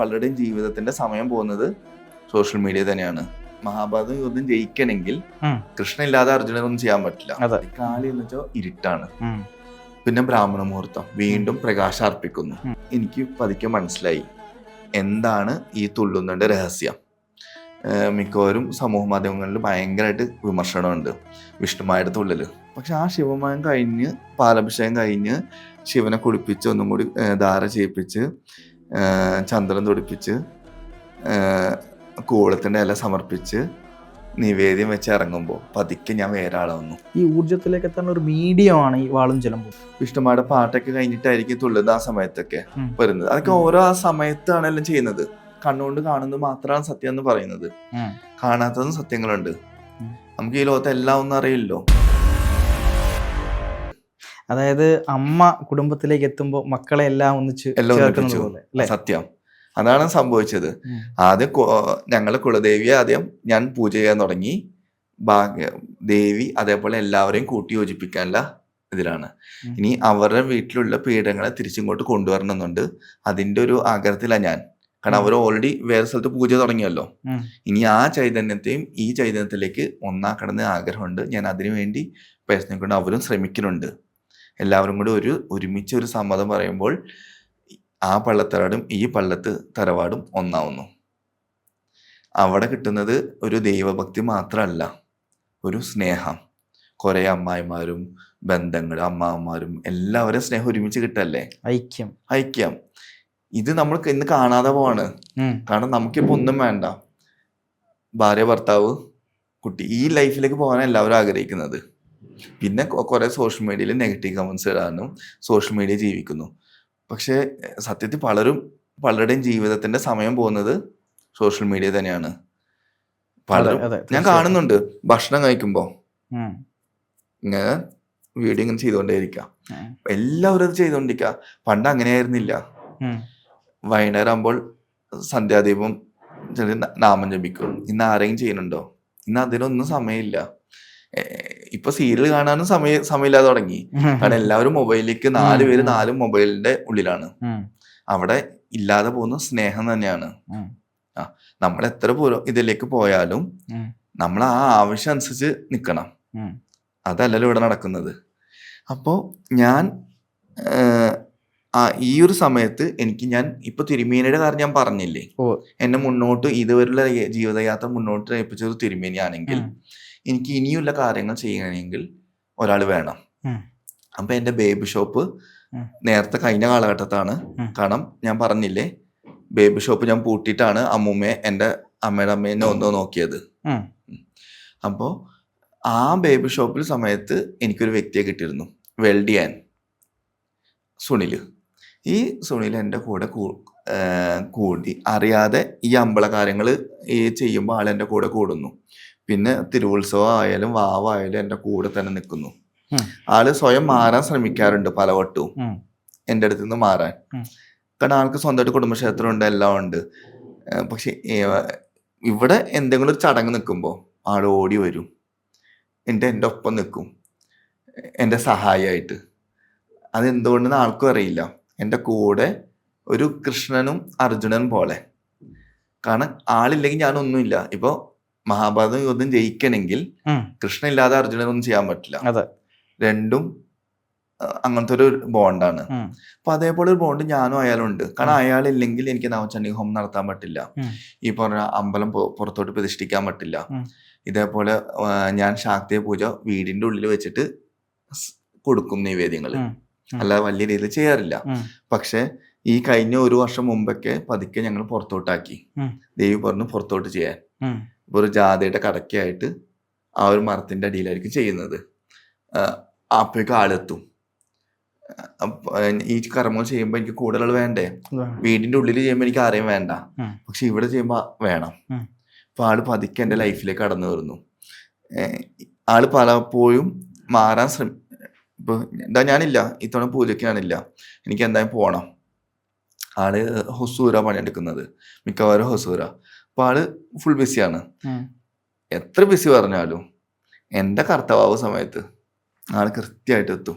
പലരുടെയും ജീവിതത്തിന്റെ സമയം പോകുന്നത് സോഷ്യൽ മീഡിയ തന്നെയാണ്. മഹാഭാരത യുദ്ധം ജയിക്കണമെങ്കിൽ. കൃഷ്ണ ഇല്ലാതെ അർജുനനൊന്നും ചെയ്യാൻ പറ്റില്ല. കാലി എന്ന് വെച്ചാൽ ഇരുട്ടാണ്. പിന്നെ ബ്രാഹ്മണ മുഹൂർത്തം. വീണ്ടും പ്രകാശം അർപ്പിക്കുന്നു. എനിക്ക് പതുക്കെ മനസ്സിലായി. എന്താണ് ഈ തുള്ളുന്നതിന്റെ രഹസ്യം? മിക്കവാറും സമൂഹ മാധ്യമങ്ങളിൽ ഭയങ്കരമായിട്ട് വിമർശനമുണ്ട്. വിഷ്ണുമായുടെ തുള്ളൽ. പക്ഷെ ആ ശിവമയം കഴിഞ്ഞ് പാലഭിഷേകം കഴിഞ്ഞ് ശിവനെ കുളിപ്പിച്ച് ഒന്നും കൂടി ധാര ചെയ്യിപ്പിച്ച് ചന്ദ്രൻ തുടിപ്പിച്ച് ഏർ കൂളത്തിന്റെ ഇല സമർപ്പിച്ച് നിവേദ്യം വെച്ച് ഇറങ്ങുമ്പോൾ പതുക്കെ ഞാൻ വേറെ ആളാവുന്നു ഈ ഊർജത്തിലേക്ക് എത്താനുള്ള ഒരു മീഡിയമാണ് ഈ വാളും ചിലമ്പും വിഷ്ണുമാരുടെ പാട്ടൊക്കെ കഴിഞ്ഞിട്ടായിരിക്കും തുള്ളത് ആ സമയത്തൊക്കെ. വരുന്നത്. അതൊക്കെ ഓരോ ആ സമയത്താണ് എല്ലാം ചെയ്യുന്നത്. കണ്ണുകൊണ്ട് കാണുന്നത് മാത്രമാണ് സത്യം എന്ന് പറയുന്നത്. കാണാത്തതും സത്യങ്ങളുണ്ട്. നമുക്ക് ഈ ലോകത്ത് എല്ലാം ഒന്നും അറിയില്ലോ അതായത് അമ്മ കുടുംബത്തിലേക്ക് എത്തുമ്പോൾ മക്കളെ എല്ലാം ഒന്നിച്ച് ചേർക്കുന്നത് സത്യം. അതാണ് സംഭവിച്ചത്. ആദ്യം ഞങ്ങൾ ഞങ്ങളെ കുലദേവിയെ ആദ്യം ഞാൻ പൂജ ചെയ്യാൻ തുടങ്ങി. ഭാഗ്യ ദേവി അതേപോലെ എല്ലാവരെയും കൂട്ടി യോജിപ്പിക്കാനുള്ള ഇതിലാണ്. ഇനി അവരുടെ വീട്ടിലുള്ള പീഠങ്ങളെ തിരിച്ചിങ്ങോട്ട് കൊണ്ടുവരണമെന്നുണ്ട്. അതിന്റെ ഒരു ആഗ്രഹത്തിലാണ് ഞാൻ. കാരണം അവർ ഓൾറെഡി വേറെ സ്ഥലത്ത് പൂജ തുടങ്ങിയല്ലോ. ഇനി ആ ചൈതന്യത്തെയും ഈ ചൈതന്യത്തിലേക്ക് ഒന്നാക്കണമെന്ന് ആഗ്രഹമുണ്ട്. ഞാൻ അതിനു വേണ്ടി പ്രയത്നിക്കൊണ്ട് അവരും ശ്രമിക്കുന്നുണ്ട്. എല്ലാവരും കൂടി ഒരു ഒരുമിച്ച് ഒരു സമ്മതം പറയുമ്പോൾ ആ പള്ളത്തറവാടും ഈ പള്ളത്ത് തറവാടും ഒന്നാവുന്നു. അവിടെ കിട്ടുന്നത് ഒരു ദൈവഭക്തി മാത്രമല്ല ഒരു സ്നേഹം. കുറേ അമ്മായിമാരും ബന്ധങ്ങൾ അമ്മാവന്മാരും എല്ലാവരും സ്നേഹം ഒരുമിച്ച് കിട്ടല്ലേ? ഐക്യം. ഐക്യം. ഇത് നമ്മൾ ഇന്ന് കാണാതെ പോവാണ്. കാരണം നമുക്കിപ്പോ ഒന്നും വേണ്ട. ഭാര്യ ഭർത്താവ് കുട്ടി ഈ ലൈഫിലേക്ക് പോകാൻ എല്ലാവരും ആഗ്രഹിക്കുന്നത്. പിന്നെ കുറെ സോഷ്യൽ മീഡിയയിൽ നെഗറ്റീവ് കമന്റ്സ് ഇടാനും സോഷ്യൽ മീഡിയ ജീവിക്കുന്നു. പക്ഷേ സത്യത്തിൽ പലരും പലരുടെയും ജീവിതത്തിന്റെ സമയം പോകുന്നത് സോഷ്യൽ മീഡിയ തന്നെയാണ്. പലരും ഞാൻ കാണുന്നുണ്ട്. ഭക്ഷണം കഴിക്കുമ്പോൾ ഉം. ഇങ്ങനെ വീഡിയോ ഇങ്ങനെ ചെയ്തുകൊണ്ടേയിരിക്കാം എല്ലാവരും അത് ചെയ്തുകൊണ്ടിരിക്കുക പണ്ട് അങ്ങനെയായിരുന്നില്ല. വൈകുന്നേരം ആകുമ്പോൾ സന്ധ്യാദീപം നാമം ജപിക്കും. ഇന്ന് ആരെങ്കിലും ചെയ്യുന്നുണ്ടോ? ഇന്ന് അതിനൊന്നും സമയമില്ല. ഇപ്പൊ സീരിയൽ കാണാനും സമയ സമയമില്ലാതെ തുടങ്ങി. കാരണം എല്ലാവരും മൊബൈലിലേക്ക് നാല് പേര് നാലും മൊബൈലിന്റെ ഉള്ളിലാണ്. അവിടെ ഇല്ലാതെ പോകുന്ന സ്നേഹം തന്നെയാണ്. ആ നമ്മൾ എത്ര ഇതിലേക്ക് പോയാലും നമ്മൾ ആ ആവശ്യം അനുസരിച്ച് നിൽക്കണം. അതല്ലല്ലോ ഇവിടെ നടക്കുന്നത്. അപ്പോൾ ഞാൻ ആ ഈ ഒരു സമയത്ത് എനിക്ക് ഞാൻ ഇപ്പൊ തിരുമേനിയുടെ കാര്യം ഞാൻ പറഞ്ഞില്ലേ? എന്നെ മുന്നോട്ട് ഇതുവരെയുള്ള ജീവിതയാത്ര മുന്നോട്ട് ഏൽപ്പിച്ചത് തിരുമേനിയാണെങ്കിൽ. എനിക്ക് ഇനിയുള്ള കാര്യങ്ങൾ ചെയ്യണമെങ്കിൽ ഒരാൾ വേണം. അപ്പൊ എന്റെ ബേബി ഷോപ്പ്. നേരത്തെ കഴിഞ്ഞ കാലഘട്ടത്താണ്. കാരണം ഞാൻ പറഞ്ഞില്ലേ ബേബി ഷോപ്പ് ഞാൻ പൂട്ടിയിട്ടാണ് അമ്മൂമ്മയെ എന്റെ അമ്മയുടെ അമ്മേനെ ഒന്നോ നോക്കിയത്. അപ്പോ അപ്പോൾ ആ ബേബി ഷോപ്പിൽ സമയത്ത് എനിക്കൊരു വ്യക്തിയെ കിട്ടിയിരുന്നു വെൽഡ് ചെയ്യാൻ സുനിൽ ഈ സുനിൽ എന്റെ കൂടെ കൂടി അറിയാതെ ഈ അമ്പള കാര്യങ്ങൾ ഈ ചെയ്യുമ്പോൾ ആൾ എന്റെ കൂടെ കൂടുന്നു. പിന്നെ തിരുവുത്സവം ആയാലും വാവായാലും എന്റെ കൂടെ തന്നെ നിൽക്കുന്നു. ആൾ സ്വയം മാറാൻ ശ്രമിക്കാറുണ്ട് പലവട്ടവും. എന്റെ എന്റെ അടുത്ത് നിന്ന് മാറാൻ. കാരണം ആൾക്ക് സ്വന്തമായിട്ട് കുടുംബക്ഷേത്രം ഉണ്ട് എല്ലാം ഉണ്ട്. പക്ഷെ ഇവിടെ എന്തെങ്കിലും ഒരു ചടങ്ങ് നിൽക്കുമ്പോൾ ആൾ ഓടി വരും. എന്റെ എന്റെ ഒപ്പം നിൽക്കും. എന്റെ സഹായമായിട്ട് അതെന്തുകൊണ്ടെന്ന് ആൾക്കും അറിയില്ല. എന്റെ കൂടെ ഒരു കൃഷ്ണനും അർജുനനും പോലെ. കാരണം ആളില്ലെങ്കിൽ ഞാനൊന്നുമില്ല. ഇപ്പോൾ മഹാഭാരത യുദ്ധം ജയിക്കണമെങ്കിൽ കൃഷ്ണ ഇല്ലാതെ അർജുനനൊന്നും ചെയ്യാൻ പറ്റില്ല. അതെ. രണ്ടും അങ്ങനത്തെ ഒരു ബോണ്ടാണ്. അപ്പൊ അതേപോലെ ഒരു ബോണ്ട് ഞാനും അയാളും ഉണ്ട് കാരണം അയാളില്ലെങ്കിൽ എനിക്ക് നവചണ്ഡി ഹോം നടത്താൻ പറ്റില്ല. ഈ പറഞ്ഞ അമ്പലം പുറത്തോട്ട് പ്രതിഷ്ഠിക്കാൻ പറ്റില്ല. ഇതേപോലെ ഞാൻ ശാക്തിയ പൂജ വീടിന്റെ ഉള്ളിൽ വെച്ചിട്ട് കൊടുക്കും നിവേദ്യങ്ങൾ. അല്ലാതെ വലിയ രീതിയിൽ ചെയ്യാറില്ല. പക്ഷെ ഈ കഴിഞ്ഞ ഒരു വർഷം മുമ്പൊക്കെ പതുക്കെ ഞങ്ങൾ പുറത്തോട്ടാക്കി. ദേവി പറഞ്ഞു പുറത്തോട്ട് ചെയ്യാൻ. ഒരു ജാഥയുടെ കടക്കായിട്ട് ആ ഒരു മരത്തിന്റെ അടിയിലായിരിക്കും ചെയ്യുന്നത്. അപ്പോഴേക്കും ആളെത്തും. ഈ കർമ്മങ്ങൾ ചെയ്യുമ്പോൾ എനിക്ക് കൂടുതൽ വേണ്ടേ. വീടിന്റെ ഉള്ളിൽ ചെയ്യുമ്പോൾ എനിക്ക് ആരെയും വേണ്ട. പക്ഷെ ഇവിടെ ചെയ്യുമ്പോൾ വേണം. അപ്പൊ ആൾ പതുക്കെ എന്റെ ലൈഫിലേക്ക് കടന്നു വരുന്നു. ആൾ പലപ്പോഴും മാറാൻ ശ്രമി ഇപ്പൊ എന്താ ഞാനില്ല. ഇത്തവണ പൂജയ്ക്ക് ഞാനില്ല. എനിക്ക് എന്തായാലും പോണം. ആൾ ഹൊസൂര പണിയെടുക്കുന്നത്. മിക്കവാറും ഹൊസൂര. അപ്പൊ ആൾ ഫുൾ ബിസിയാണ്. എത്ര ബിസി പറഞ്ഞാലും എന്റെ കർത്തവാവ് സമയത്ത് ആൾ കൃത്യമായിട്ട് എത്തും.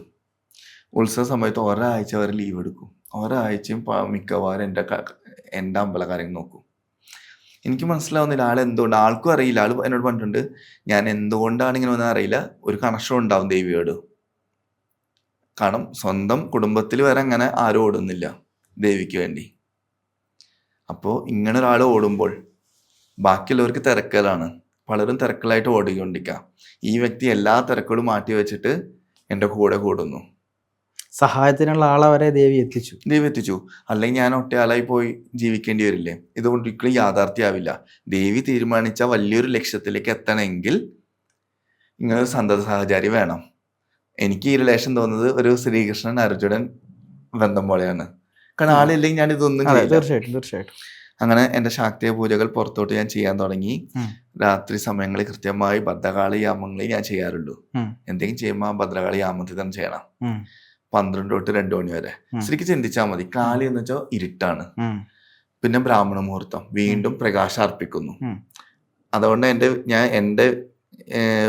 ഉത്സവ സമയത്ത് ഒരാഴ്ച വരെ ലീവ് എടുക്കും. ഒരാഴ്ചയും മിക്കവാറും എന്റെ എന്റെ അമ്പല കാര്യങ്ങൾ നോക്കും. എനിക്ക് മനസ്സിലാവുന്നില്ല ആൾ എന്തുകൊണ്ട് ആൾക്കും അറിയില്ല. ആൾ എന്നോട് പറഞ്ഞിട്ടുണ്ട് ഞാൻ എന്തുകൊണ്ടാണ് ഇങ്ങനെ വന്നത് അറിയില്ല. ഒരു കണക്ഷൻ ഉണ്ടാവും ദേവിയോട്. കാരണം സ്വന്തം കുടുംബത്തിൽ വരെ അങ്ങനെ ആരും ഓടുന്നില്ല ദേവിക്ക് വേണ്ടി. അപ്പോൾ ഇങ്ങനെ ഒരാൾ ഓടുമ്പോൾ ബാക്കിയുള്ളവർക്ക് തിരക്കലാണ്. പലരും തിരക്കിലായിട്ട് ഓടിക്കൊണ്ടിരിക്കുക ഈ വ്യക്തി എല്ലാ തിരക്കുകളും മാറ്റി വെച്ചിട്ട് എന്റെ കൂടെ കൂടുന്നു. സഹായത്തിനുള്ള ആളെ വരെ ദേവി എത്തിച്ചു. ദേവി എത്തിച്ചു. അല്ലെങ്കിൽ ഞാൻ ഒറ്റയാളായി പോയി ജീവിക്കേണ്ടി വരില്ലേ? ഇതുകൊണ്ട് ഒരിക്കലും യാഥാർത്ഥ്യമാവില്ല. ദേവി തീരുമാനിച്ച വലിയൊരു ലക്ഷ്യത്തിലേക്ക് എത്തണമെങ്കിൽ ഇങ്ങനൊരു സന്തത സഹചാരി വേണം. എനിക്ക് ഈ റിലേഷൻ തോന്നുന്നത് ഒരു ശ്രീകൃഷ്ണൻ അർജുനൻ ബന്ധം പോലെയാണ്. കാരണം ആളില്ലെങ്കിൽ ഞാൻ ഇതൊന്നും തീർച്ചയായിട്ടും തീർച്ചയായിട്ടും. അങ്ങനെ എന്റെ ശാക്തിയ പൂജകൾ പുറത്തോട്ട് ഞാൻ ചെയ്യാൻ തുടങ്ങി. രാത്രി സമയങ്ങളിൽ കൃത്യമായി ഭദ്രകാളി യാമങ്ങളിൽ ഞാൻ ചെയ്യാറുള്ളൂ. എന്തെങ്കിലും ചെയ്യുമ്പോൾ ഭദ്രകാളി യാമത്തിൽ തന്നെ ചെയ്യണം. പന്ത്രണ്ട് തൊട്ട് രണ്ടു മണി വരെ. ശരിക്കും ചിന്തിച്ചാൽ മതി. കാളി എന്ന് വെച്ചാൽ ഇരുട്ടാണ്. പിന്നെ ബ്രാഹ്മണ മുഹൂർത്തം. വീണ്ടും പ്രകാശം അർപ്പിക്കുന്നു. അതുകൊണ്ട് എന്റെ ഞാൻ എന്റെ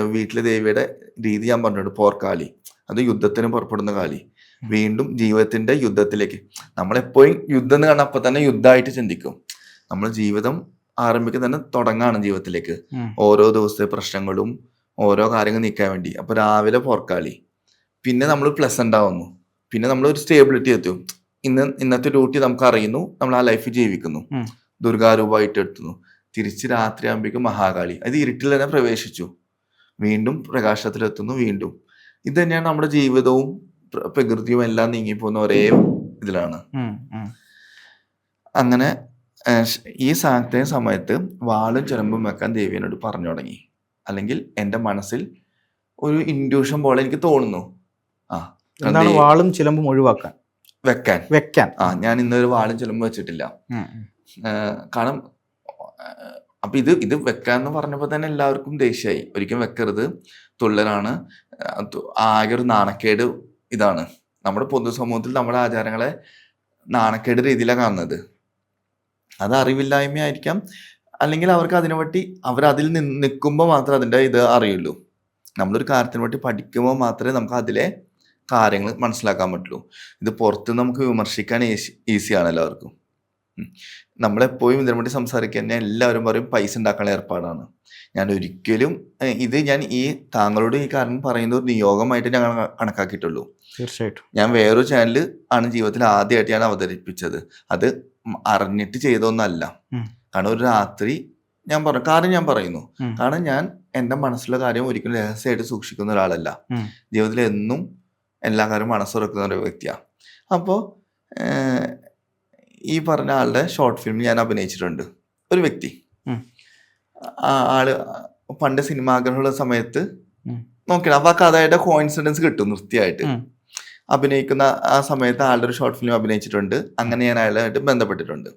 വീട്ടിലെ ദേവിയുടെ രീതി ഞാൻ പറഞ്ഞിട്ടുണ്ട്. പോർക്കാളി അത് യുദ്ധത്തിന് പുറപ്പെടുന്ന കാളി വീണ്ടും ജീവിതത്തിന്റെ യുദ്ധത്തിലേക്ക്. നമ്മളെപ്പോഴും യുദ്ധം എന്ന് കാണാൻ അപ്പൊ തന്നെ യുദ്ധമായിട്ട് ചിന്തിക്കും. നമ്മൾ ജീവിതം ആരംഭിക്കുന്ന തന്നെ തുടങ്ങാണ് ജീവിതത്തിലേക്ക്. ഓരോ ദിവസത്തെ പ്രശ്നങ്ങളും ഓരോ കാര്യങ്ങൾ നീക്കാൻ വേണ്ടി. അപ്പൊ രാവിലെ പോർക്കാളി. പിന്നെ നമ്മൾ പ്ലസന്റ് ആവുന്നു. പിന്നെ നമ്മൾ ഒരു സ്റ്റേബിലിറ്റി എത്തും. ഇന്ന് ഇന്നത്തെ ഡ്യൂട്ടി നമുക്ക് അറിയുന്നു. നമ്മൾ ആ ലൈഫ് ജീവിക്കുന്നു. ദുർഗാരൂപമായിട്ട് എത്തുന്നു. തിരിച്ച് രാത്രി ആകുമ്പോഴേക്കും മഹാകാളി. അത് ഇരുട്ടിൽ തന്നെ പ്രവേശിച്ചു. വീണ്ടും പ്രകാശത്തിലെത്തുന്നു വീണ്ടും. ഇത് തന്നെയാണ് നമ്മുടെ ജീവിതവും പ്ര- പ്രകൃതിയും എല്ലാം നീങ്ങിപ്പോകുന്ന ഒരേ ഇതിലാണ്. അങ്ങനെ ഈ സാധനത്തെ സമയത്ത് വാളും ചിലമ്പും വെക്കാൻ ദേവിയനോട് പറഞ്ഞു തുടങ്ങി. അല്ലെങ്കിൽ എന്റെ മനസ്സിൽ ഒരു ഇൻഡ്യൂഷൻ പോലെ എനിക്ക് തോന്നുന്നു. ആ എന്താണ് വാളും ചിലമ്പും ഒഴിവാക്കാൻ? വെക്കാൻ. വെക്കാൻ. ആ ഞാൻ ഇന്നൊരു വാളും ചിലമ്പും വെച്ചിട്ടില്ല. കാരണം അപ്പൊ ഇത് ഇത് വെക്കാന്ന് പറഞ്ഞപ്പോൾ തന്നെ എല്ലാവർക്കും ദേഷ്യമായി. ഒരിക്കലും വെക്കരുത്. തുള്ളലാണ്. ആകെ ഒരു നാണക്കേട് ഇതാണ്. നമ്മുടെ പൊതുസമൂഹത്തിൽ നമ്മുടെ ആചാരങ്ങളെ നാണക്കേട് രീതിയിലാണ് കാണുന്നത്. അത് അറിവില്ലായ്മയായിരിക്കാം. അല്ലെങ്കിൽ അവർക്ക് അതിനെ പറ്റി അവർ അതിൽ നിന്ന് നിൽക്കുമ്പോൾ മാത്രമേ അതിന്റെ ഇത് അറിയുള്ളൂ. നമ്മളൊരു കാര്യത്തിനെ പറ്റി പഠിക്കുമ്പോൾ മാത്രമേ നമുക്ക് അതിലെ കാര്യങ്ങൾ മനസ്സിലാക്കാൻ പറ്റുള്ളൂ. ഇത് പുറത്ത് നമുക്ക് വിമർശിക്കാൻ ഈസി ഈസിയാണ് എല്ലാവർക്കും. നമ്മളെപ്പോഴും ഇതിനെ പറ്റി സംസാരിക്കുക തന്നെ എല്ലാവരും പറയും പൈസ ഉണ്ടാക്കാനുള്ള ഏർപ്പാടാണ്. ഞാൻ ഒരിക്കലും ഇത് ഞാൻ ഈ താങ്കളോട് ഈ കാര്യം പറയുന്ന ഒരു നിയോഗമായിട്ട് ഞങ്ങൾ കണക്കാക്കിയിട്ടുള്ളൂ. തീർച്ചയായിട്ടും. ഞാൻ വേറൊരു ചാനൽ ആണ് ജീവിതത്തിൽ ആദ്യമായിട്ട് ഞാൻ അവതരിപ്പിച്ചത്. അത് അറിഞ്ഞിട്ട് ചെയ്തൊന്നല്ല. കാരണം ഒരു രാത്രി ഞാൻ പറ കാരണം ഞാൻ പറയുന്നു. കാരണം ഞാൻ എന്റെ മനസ്സിലുള്ള കാര്യം ഒരിക്കലും രഹസ്യമായിട്ട് സൂക്ഷിക്കുന്ന ഒരാളല്ല. ജീവിതത്തിൽ എന്നും എല്ലാ കാര്യവും മനസ്സുറക്കുന്ന ഒരു വ്യക്തിയാണ് അപ്പോൾ ഈ പറഞ്ഞ ആളുടെ ഷോർട്ട് ഫിലിം ഞാൻ അഭിനയിച്ചിട്ടുണ്ട്. ഒരു വ്യക്തി. ആൾ പണ്ട് സിനിമാഗ്രഹമുള്ള സമയത്ത്. നോക്കണം അപ്പൊ ആ കഥയുടെ കോയിൻസിഡൻസ് കിട്ടും നൃത്യമായിട്ട് ഉം. അഭിനയിക്കുന്ന ആ സമയത്ത് ആളുടെ ഒരു ഷോർട്ട് ഫിലിം അഭിനയിച്ചിട്ടുണ്ട്. അങ്ങനെ ഞാൻ അയാളുമായിട്ട് ബന്ധപ്പെട്ടിട്ടുണ്ട്.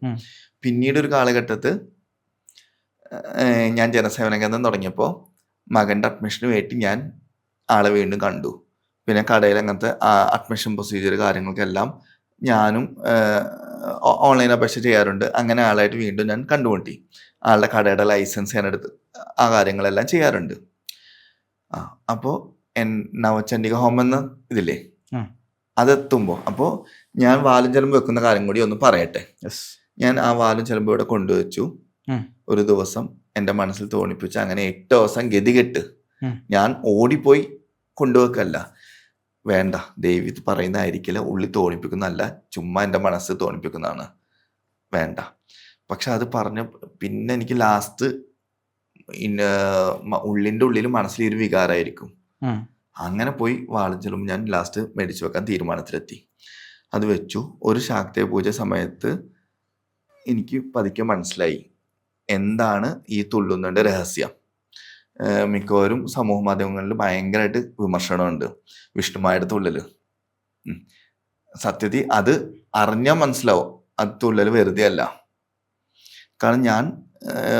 പിന്നീട് ഒരു കാലഘട്ടത്ത് ഞാൻ ജനസേവന കേന്ദ്രം തുടങ്ങിയപ്പോൾ മകന്റെ അഡ്മിഷന് വേണ്ടി ഞാൻ ആളെ വീണ്ടും കണ്ടു. പിന്നെ കടയിൽ അങ്ങനത്തെ അഡ്മിഷൻ പ്രൊസീജിയർ കാര്യങ്ങൾക്കെല്ലാം ഞാനും ഓൺലൈൻ അപേക്ഷ ചെയ്യാറുണ്ട്. അങ്ങനെ ആളായിട്ട് വീണ്ടും ഞാൻ കണ്ടുമുട്ടി. ആളുടെ കടയുടെ ലൈസൻസ് ഞാൻ എടുത്ത് ആ കാര്യങ്ങളെല്ലാം ചെയ്യാറുണ്ട്. ആ അപ്പോൾ എൻ നവചണ്ഡിക ഹോം എന്ന ഇതില്ലേ. അതെത്തുമ്പോൾ അപ്പോൾ ഞാൻ വാലും ചെലമ്പ് വെക്കുന്ന കാര്യം കൂടി ഒന്ന് പറയട്ടെ. ഞാൻ ആ വാലും ചെലമ്പ് ഇവിടെ കൊണ്ടുവച്ചു. ഒരു ദിവസം എന്റെ മനസ്സിൽ തോന്നിപ്പിച്ച്. അങ്ങനെ എട്ട് ദിവസം ഗതികെട്ട്. ഞാൻ ഓടിപ്പോയി കൊണ്ടുവെക്കല്ല. വേണ്ട ദേവി പറയുന്നതായിരിക്കില്ല. ഉള്ളി തോന്നിപ്പിക്കുന്നതല്ല. ചുമ്മാ എന്റെ മനസ്സ് തോന്നിപ്പിക്കുന്നതാണ്. വേണ്ട. പക്ഷെ അത് പറഞ്ഞ പിന്നെ എനിക്ക് ലാസ്റ്റ് ഉള്ളിന്റെ ഉള്ളിൽ മനസ്സിൽ ഒരു വികാരമായിരിക്കും. അങ്ങനെ പോയി വാളും ഞാൻ ലാസ്റ്റ് മേടിച്ചു വെക്കാൻ തീരുമാനത്തിലെത്തി. അത് വെച്ചു. ഒരു ശാക്തയ പൂജ സമയത്ത് എനിക്ക് പതുക്കെ മനസ്സിലായി എന്താണ് ഈ തുള്ളുന്നതിന്റെ രഹസ്യം. മിക്കവാറും സമൂഹ മാധ്യമങ്ങളിൽ ഭയങ്കരമായിട്ട് വിമർശനമുണ്ട്. വിഷ്ണുമായുടെ തുള്ളൽ സത്യത്തിൽ അത് അറിഞ്ഞാൽ മനസ്സിലാവും. അത് തുള്ളൽ വെറുതെ അല്ല. കാരണം ഞാൻ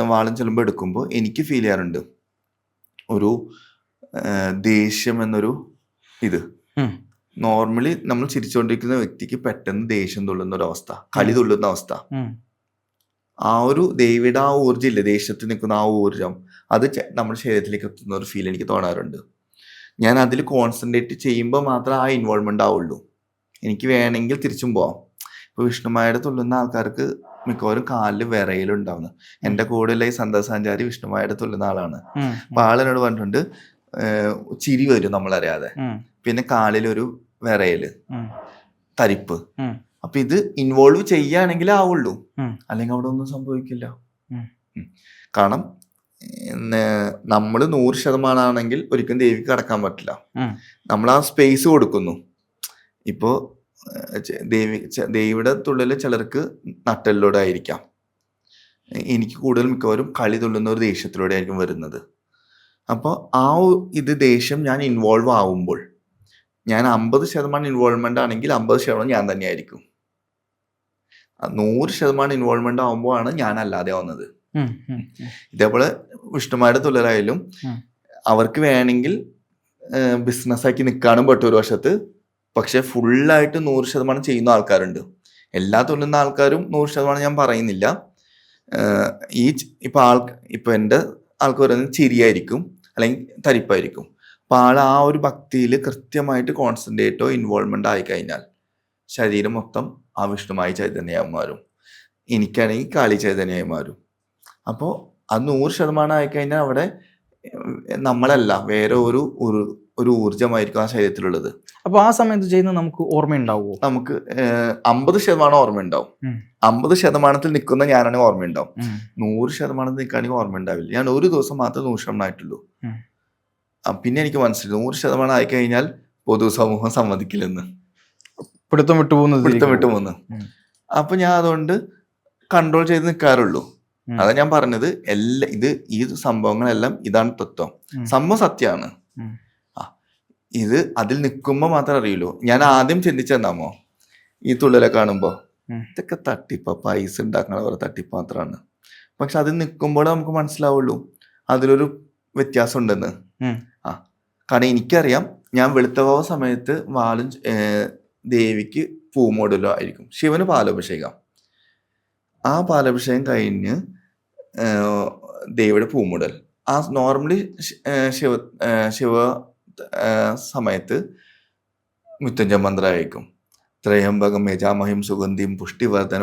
വാളം ചെല്ലുമ്പോൾ എടുക്കുമ്പോൾ എനിക്ക് ഫീൽ ചെയ്യാറുണ്ട്. ഒരു ദേഷ്യം എന്നൊരു ഇത്. നോർമലി നമ്മൾ ചിരിച്ചുകൊണ്ടിരിക്കുന്ന വ്യക്തിക്ക് പെട്ടെന്ന് ദേഷ്യം തുള്ളുന്ന ഒരു അവസ്ഥ കളി തുള്ളുന്ന അവസ്ഥ ആ ഒരു ദേവിയുടെ ആ ഊർജം ഇല്ലേ ദേഷ്യത്തിൽ നിൽക്കുന്ന ആ ഊർജം അത് നമ്മുടെ ശരീരത്തിലേക്ക് എത്തുന്ന ഒരു ഫീൽ എനിക്ക് തോന്നാറുണ്ട്. ഞാൻ അതിൽ കോൺസെൻട്രേറ്റ് ചെയ്യുമ്പോൾ മാത്രം ആ ഇൻവോൾവ്മെന്റ് ആവുള്ളൂ. എനിക്ക് വേണമെങ്കിൽ തിരിച്ചും പോവാം. ഇപ്പോൾ വിഷ്ണുമായുടെ തുള്ളുന്ന ആൾക്കാർക്ക് മിക്കവാറും കാലിൽ വിറയിലുണ്ടാവുന്നത് എന്റെ കൂടെയുള്ള ഈ സന്തോഷാഞ്ചാരി വിഷ്ണുമായുടെ തുള്ളുന്ന ആളാണ്. അപ്പോൾ അപ്പൊ ആളിനോട് പറഞ്ഞിട്ടുണ്ട് ചിരി വരും നമ്മളറിയാതെ. പിന്നെ കാലിലൊരു വിറയൽ. തരിപ്പ്. അപ്പൊ ഇത് ഇൻവോൾവ് ചെയ്യുകയാണെങ്കിൽ ആവുള്ളൂ. അല്ലെങ്കിൽ അവിടെ ഒന്നും സംഭവിക്കില്ല. കാരണം നമ്മൾ നൂറ് ശതമാനമാണെങ്കിൽ ഒരിക്കലും ദേവിക്ക് കടക്കാൻ പറ്റില്ല. നമ്മൾ ആ സ്പേസ് കൊടുക്കുന്നു. ഇപ്പോ ദേവി ദേവിയുടെ തുള്ളൽ ചിലർക്ക് നട്ടലിലൂടെ ആയിരിക്കാം. എനിക്ക് കൂടുതൽ മിക്കവാറും കളി തുള്ളുന്ന ഒരു ദേഷ്യത്തിലൂടെ ആയിരിക്കും വരുന്നത്. അപ്പോൾ ആ ഇത് ദേഷ്യം ഞാൻ ഇൻവോൾവ് ആവുമ്പോൾ. ഞാൻ അമ്പത് ശതമാനം ഇൻവോൾവ്മെന്റ് ആണെങ്കിൽ അമ്പത് ശതമാനം ഞാൻ തന്നെയായിരിക്കും. നൂറ് ശതമാനം ഇൻവോൾവ്മെന്റ് ആവുമ്പോഴാണ് ഞാൻ അല്ലാതെ ആവുന്നത്. ഇതേപോലെ വിഷ്ണുമാരുടെ തുള്ളലായാലും അവർക്ക് വേണമെങ്കിൽ ബിസിനസ് ആക്കി നിൽക്കാനും പറ്റും ഒരു വശത്ത്. പക്ഷെ ഫുള്ളായിട്ട് നൂറ് ശതമാനം ചെയ്യുന്ന ആൾക്കാരുണ്ട്. എല്ലാ തൊല്ലുന്ന ആൾക്കാരും നൂറ് ശതമാനം ഞാൻ പറയുന്നില്ല. ഈ ഇപ്പം ആൾ ഇപ്പൊ എന്റെ ആൾക്കാർ ചിരിയായിരിക്കും. അല്ലെങ്കിൽ തരിപ്പായിരിക്കും. അപ്പൊ ആൾ ആ ഒരു ഭക്തിയിൽ കൃത്യമായിട്ട് കോൺസെൻട്രേറ്റോ ഇൻവോൾവ്മെന്റ് ആയി കഴിഞ്ഞാൽ ശരീരം മൊത്തം ആ വിഷ്ണുമായി ചൈതന്യമായി മാറും എനിക്കാണെങ്കിൽ കാളി ചൈതന്യമായി മാറും അപ്പോൾ അത് നൂറ് ശതമാനം ആയിക്കഴിഞ്ഞാൽ അവിടെ നമ്മളല്ല വേറെ ഒരു ഒരു- ഒരു ഊർജമായിരിക്കും ആ ശരീരത്തിലുള്ളത്. അപ്പൊ ആ സമയത്ത് ചെയ്യുന്ന നമുക്ക് ഓർമ്മയുണ്ടാവുമോ നമുക്ക് അമ്പത് ശതമാനം ഓർമ്മയുണ്ടാവും. അമ്പത് ശതമാനത്തിൽ നിൽക്കുന്ന ഞാനാണെങ്കിൽ ഓർമ്മയുണ്ടാവും. നൂറ് ശതമാനത്തിൽ നിൽക്കുകയാണെങ്കിൽ ഓർമ്മ ഉണ്ടാവില്ല ഞാൻ ഒരു ദിവസം മാത്രമേ നൂറ് ശതമാനം ആയിട്ടുള്ളൂ പിന്നെ എനിക്ക് മനസ്സിലായി. നൂറ് ശതമാനം ആയി ആയിക്കഴിഞ്ഞാൽ പൊതുസമൂഹം സമ്മതിക്കില്ലെന്ന്. പിടുത്തം വിട്ടുപോകുന്നത് പിടുത്തം വിട്ടു പോന്ന് ഉം. അപ്പൊ ഞാൻ അതുകൊണ്ട് കൺട്രോൾ ചെയ്ത് നിൽക്കാറുള്ളൂ. അതാ ഞാൻ പറഞ്ഞത്. എല്ലാ ഇത് ഈ സംഭവങ്ങളെല്ലാം ഇതാണ് തത്വം. സംഭവം സത്യമാണ്. ഇത് അതിൽ നിൽക്കുമ്പോൾ മാത്രം അറിയുള്ളൂ. ഞാൻ ആദ്യം ചിന്തിച്ചെന്നാമോ ഈ തുള്ളലെ കാണുമ്പോൾ ഇതൊക്കെ തട്ടിപ്പ പൈസ ഉണ്ടാക്കണ വേറെ തട്ടിപ്പ് മാത്രമാണ് പക്ഷെ അതിൽ നിൽക്കുമ്പോഴേ നമുക്ക് മനസ്സിലാവുള്ളൂ അതിലൊരു വ്യത്യാസം ഉണ്ടെന്ന് ആ കാരണം എനിക്കറിയാം ഞാൻ വെളുത്തവാവ സമയത്ത് വാലും ദേവിക്ക് പൂമോടലോ ആയിരിക്കും. ശിവന് പാലഭിഷേകം. ആ പാലഭിഷേകം കഴിഞ്ഞ് ദേവിയുടെ പൂമുടൽ. ആ നോർമലി ശിവ ശിവ സമയത്ത് മുത്തഞ്ചം മന്ത്രമായിരിക്കും ത്രയംബകം യജാമഹിം സുഗന്ധിയും പുഷ്ടിവർദ്ധന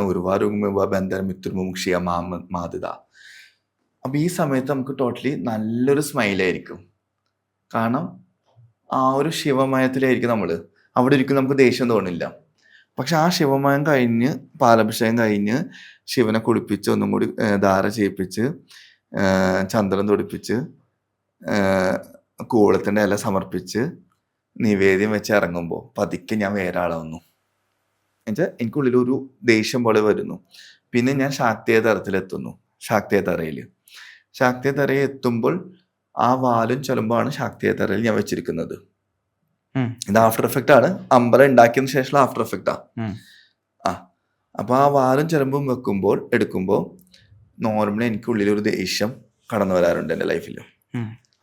ബന്ധനം മിത്രുമുക്ഷിയ മാമ മാതിത. അപ്പം ഈ സമയത്ത് നമുക്ക് ടോട്ടലി നല്ലൊരു സ്മൈലായിരിക്കും കാരണം ആ ഒരു ശിവമയത്തിലായിരിക്കും നമ്മൾ അവിടെ ഇരിക്കും നമുക്ക് ദേഷ്യം തോന്നില്ല. പക്ഷെ ആ ശിവമയം കഴിഞ്ഞ് പാലഭിഷേകം കഴിഞ്ഞ് ശിവനെ കുളിപ്പിച്ച് ഒന്നും കൂടി ധാര ചെയ്യിപ്പിച്ച് ചന്ദ്രൻ തൊടിപ്പിച്ച് കൂവളത്തിന്റെ ഇല സമർപ്പിച്ച് നിവേദ്യം വെച്ച് ഇറങ്ങുമ്പോൾ പതുക്കെ ഞാൻ വേറെ ആളാവുന്നു എന്നുവെച്ചാൽ എനിക്കുള്ളിൽ ഒരു ദേഷ്യം പോലെ വരുന്നു. പിന്നെ ഞാൻ ശാക്തീയ തരത്തിലെത്തുന്നു ശാക്തീയ തറയിൽ. ശാക്തീയ തറയിൽ എത്തുമ്പോൾ ആ വാലും ചുലമ്പാണ് ശാക്തീയ തറയിൽ ഞാൻ വെച്ചിരിക്കുന്നത്. ഇത് ആഫ്റ്റർ എഫക്റ്റ് ആണ്. അമ്പല ഉണ്ടാക്കിയതിന് ശേഷമുള്ള ആഫ്റ്റർ എഫക്റ്റാ. ആ. അപ്പൊ ആ വാലും ചിലമ്പും വെക്കുമ്പോൾ എടുക്കുമ്പോൾ നോർമലി എനിക്കുള്ളിൽ ഒരു ദേഷ്യം കടന്നു വരാറുണ്ട് എന്റെ ലൈഫിൽ.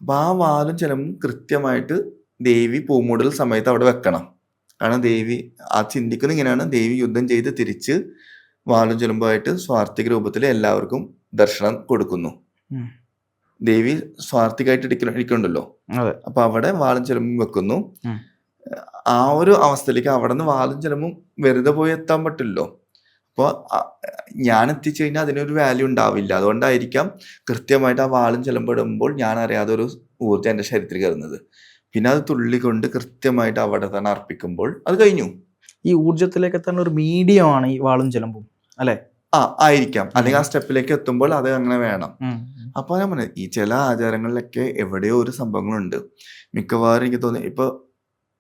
അപ്പൊ ആ വാലും ചിലമ്പും കൃത്യമായിട്ട് ദേവി പൂമൂടൽ സമയത്ത് അവിടെ വെക്കണം. കാരണം ദേവി ആ ചിന്തിക്കുന്നത് ഇങ്ങനെയാണ്. ദേവി യുദ്ധം ചെയ്ത് തിരിച്ച് വാലും ചിലമ്പുമായിട്ട് സ്വാർത്ഥിക രൂപത്തിൽ എല്ലാവർക്കും ദർശനം കൊടുക്കുന്നു. ദേവി സ്വാർത്ഥികമായിട്ട് ഇരിക്കുന്ന ഇരിക്കുന്നുണ്ടല്ലോ. അതെ. അപ്പൊ അവിടെ വാലും ചിലമ്പും വെക്കുന്നു. ആ ഒരു അവസ്ഥയിലേക്ക് അവിടെ നിന്ന് വാലും ചിലമ്പും വെറുതെ പോയി എത്താൻ പറ്റില്ലല്ലോ. അപ്പോൾ ഞാൻ എത്തിച്ചു കഴിഞ്ഞാൽ അതിനൊരു വാല്യൂ ഉണ്ടാവില്ല. അതുകൊണ്ടായിരിക്കാം കൃത്യമായിട്ട് ആ വാളും ചിലമ്പിടുമ്പോൾ ഞാൻ അറിയാതെ ഒരു ഊർജം എന്റെ ശരീരത്തിൽ കയറുന്നത്. പിന്നെ അത് തുള്ളിക്കൊണ്ട് കൃത്യമായിട്ട് അവിടെ തന്നെ അർപ്പിക്കുമ്പോൾ അത് കഴിഞ്ഞു. ഈ ഊർജത്തിലേക്ക് എത്താൻ ഒരു മീഡിയമാണ് ഈ വാളും ചിലമ്പും അല്ലേ? ആ ആയിരിക്കാം. അല്ലെങ്കിൽ ആ സ്റ്റെപ്പിലേക്ക് എത്തുമ്പോൾ അത് അങ്ങനെ വേണം. അപ്പോൾ ഞാൻ പറഞ്ഞു ഈ ചില ആചാരങ്ങളിലൊക്കെ എവിടെയോ ഒരു സംഭവങ്ങളുണ്ട്. മിക്കവാറും എനിക്ക് തോന്നി ഇപ്പൊ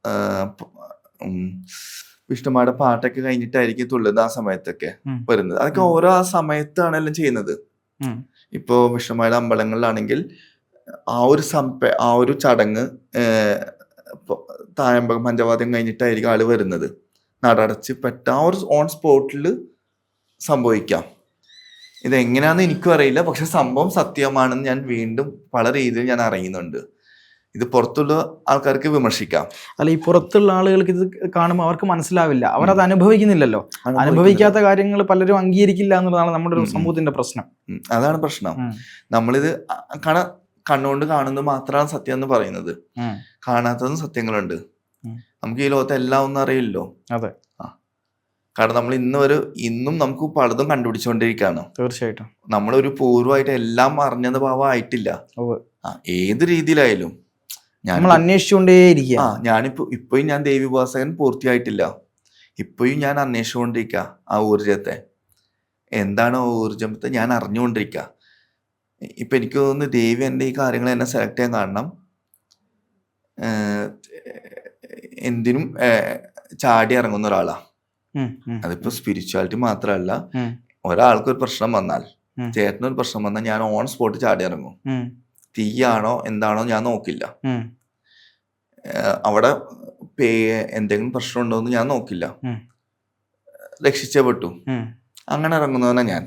ആ, പ- ഉം, വിഷ്ണുമാരുടെ പാട്ടൊക്കെ കഴിഞ്ഞിട്ടായിരിക്കും തുള്ളുന്നത് ആ സമയത്തൊക്കെ. വരുന്നത്. അതൊക്കെ ഓരോ ആ സമയത്താണ് എല്ലാം ചെയ്യുന്നത്. ഇപ്പോ വിഷ്ണുമാരുടെ അമ്പലങ്ങളിലാണെങ്കിൽ ആ ഒരു സംപ ആ ഒരു ചടങ്ങ് തായമ്പകം പഞ്ചവാദ്യം കഴിഞ്ഞിട്ടായിരിക്കും ആൾ വരുന്നത്. നടടച്ച് പറ്റ ആ ഒരു ഓൺ സ്പോട്ടിൽ സംഭവിക്കാം. ഇതെങ്ങനെയാന്ന് എനിക്കും അറിയില്ല. പക്ഷെ സംഭവം സത്യമാണെന്ന് ഞാൻ വീണ്ടും പല രീതിയിൽ ഞാൻ അറിയുന്നുണ്ട്. ഇത് പുറത്തുള്ള ആൾക്കാർക്ക് വിമർശിക്കാം. അല്ല ഈ പുറത്തുള്ള ആളുകൾക്ക് ഇത് കാണുമ്പോൾ അവർക്ക് മനസ്സിലാവില്ല. അവർ അത് അനുഭവിക്കുന്നില്ലല്ലോ. അനുഭവിക്കാത്ത കാര്യങ്ങൾ പലരും അംഗീകരിക്കില്ല എന്നുള്ളതാണ് നമ്മുടെ ഒരു. സമൂഹത്തിന്റെ പ്രശ്നം. അതാണ് പ്രശ്നം. നമ്മളിത് കാണ കണ കണ്ണുകൊണ്ട് കാണുന്നത് മാത്രമാണ് സത്യം എന്ന് പറയുന്നത്. കാണാത്തതും സത്യങ്ങളുണ്ട്. നമുക്ക് ഈ ലോകത്ത് എല്ലാം ഒന്നും അറിയില്ലോ അതെ. കാരണം നമ്മൾ ഇന്ന് ഒരു ഇന്നും നമുക്ക് പലതും കണ്ടുപിടിച്ചുകൊണ്ടിരിക്കുകയാണ്. തീർച്ചയായിട്ടും. നമ്മളൊരു പൂർവമായിട്ട് എല്ലാം അറിഞ്ഞത് ഭാവം ആയിട്ടില്ല. ഏത് രീതിയിലായാലും. നമ്മൾ അന്വേഷിച്ചുകൊണ്ടേയിരിക്കുക ഞാനിപ്പോ ഇപ്പോഴും ഞാൻ ദേവി ഉപാസകൻ പൂർത്തിയായിട്ടില്ല. ഇപ്പോഴും ഞാൻ അന്വേഷിച്ചുകൊണ്ടിരിക്കുക ആ ഊർജത്തെ എന്താണ് ആ ഊർജത്തെ ഞാൻ അറിഞ്ഞുകൊണ്ടിരിക്കുക ഇപ്പൊ എനിക്ക് തോന്നുന്നു ദേവി എന്റെ ഈ കാര്യങ്ങൾ എന്നെ സെലക്ട് ചെയ്യാൻ കാരണം എന്തിനും ചാടി ഇറങ്ങുന്ന ഒരാളാ. അതിപ്പോ സ്പിരിച്വാലിറ്റി മാത്രമല്ല ഒരാൾക്കൊരു ഒരാൾക്ക് ഒരു പ്രശ്നം വന്നാൽ. ചേട്ടനൊരു പ്രശ്നം വന്നാൽ ഞാൻ ഓൺ സ്പോട്ട് ചാടി ഇറങ്ങും. തീയാണോ എന്താണോ ഞാൻ നോക്കില്ല. അവിടെ പേ എന്തെങ്കിലും പ്രശ്നം ഉണ്ടോ എന്ന് ഞാൻ നോക്കില്ല. രക്ഷിച്ചേ പെട്ടു അങ്ങനെ ഇറങ്ങുന്നവനാ ഞാൻ.